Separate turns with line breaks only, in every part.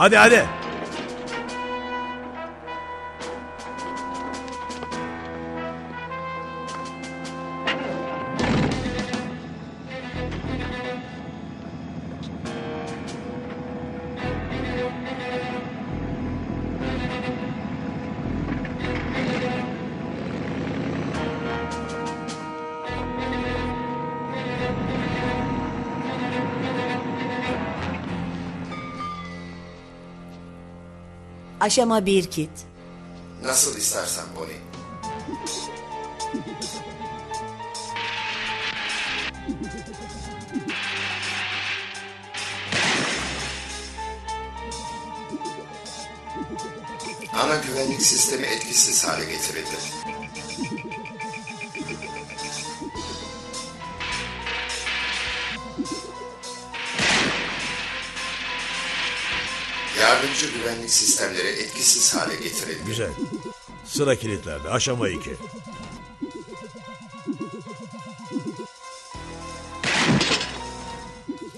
Hadi hadi.
Aşama bir kit.
Nasıl istersen Bonnie. Ana güvenlik sistemi etkisiz hale getirildi. Yardımcı güvenlik sistemleri etkisiz hale getirildi.
Güzel. Sıra kilitlerde. Aşama 2.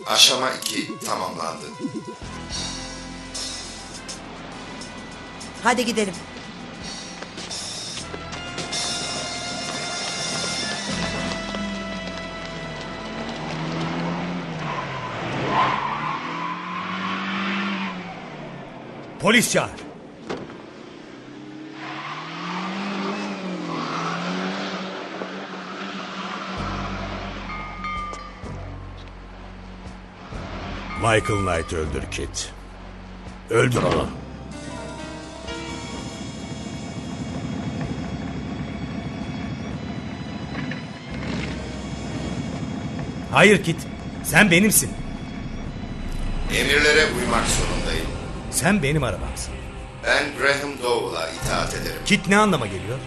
Aşama 2 tamamlandı.
Hadi gidelim.
Polis çağır. Michael Knight öldür Kit. Öldür onu.
Hayır Kit. Sen benimsin.
Emirlere uymak zorundayım.
Sen benim arabamsın.
Ben Graham Dowell'a itaat ederim.
Kit ne anlama geliyor?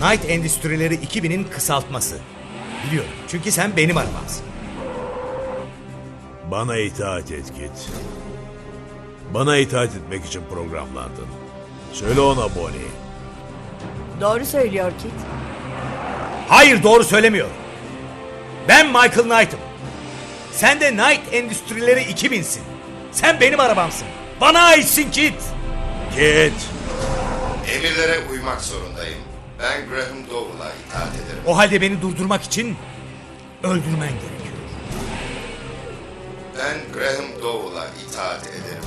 Knight Endüstrileri 2000'in kısaltması. Biliyorum. Çünkü sen benim arabamsın.
Bana itaat et Kit. Bana itaat etmek için programlandın. Söyle ona Bonnie.
Doğru söylüyor Kit.
Hayır doğru söylemiyor. Ben Michael Knight'ım. Sen de Knight Endüstrileri 2000'sin. Sen benim arabamsın. Bana aitsin Kit.
Kit.
Emirlere uymak zorundayım. Ben Graham Dowell'a itaat ederim.
O halde beni durdurmak için öldürmen gerekiyor.
Ben Graham Dowell'a itaat ederim.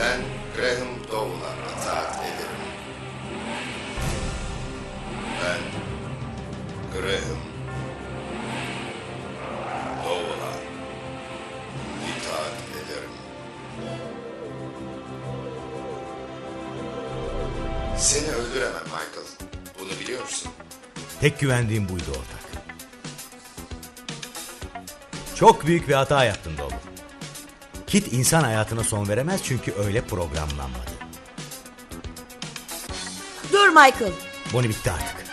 Ben Graham Dowell'a itaat ederim. Ben Graham Seni öldüremem Michael. Bunu biliyorsun.
Tek güvendiğim buydu ortak. Çok büyük bir hata yaptın Dolu. Kit insan hayatına son veremez çünkü öyle programlanmadı.
Dur Michael.
Bonnie bitti artık.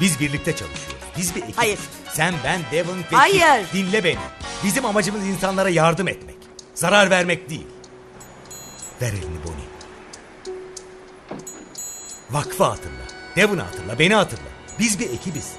Biz birlikte çalışıyoruz. Biz bir ekibiz.
Hayır.
Sen, ben, Devon ve
Hayır.
Kit. Dinle beni. Bizim amacımız insanlara yardım etmek. Zarar vermek değil. Ver elini Bonnie. Vakfı hatırla. Devon'ı hatırla. Beni hatırla. Biz bir ekibiz.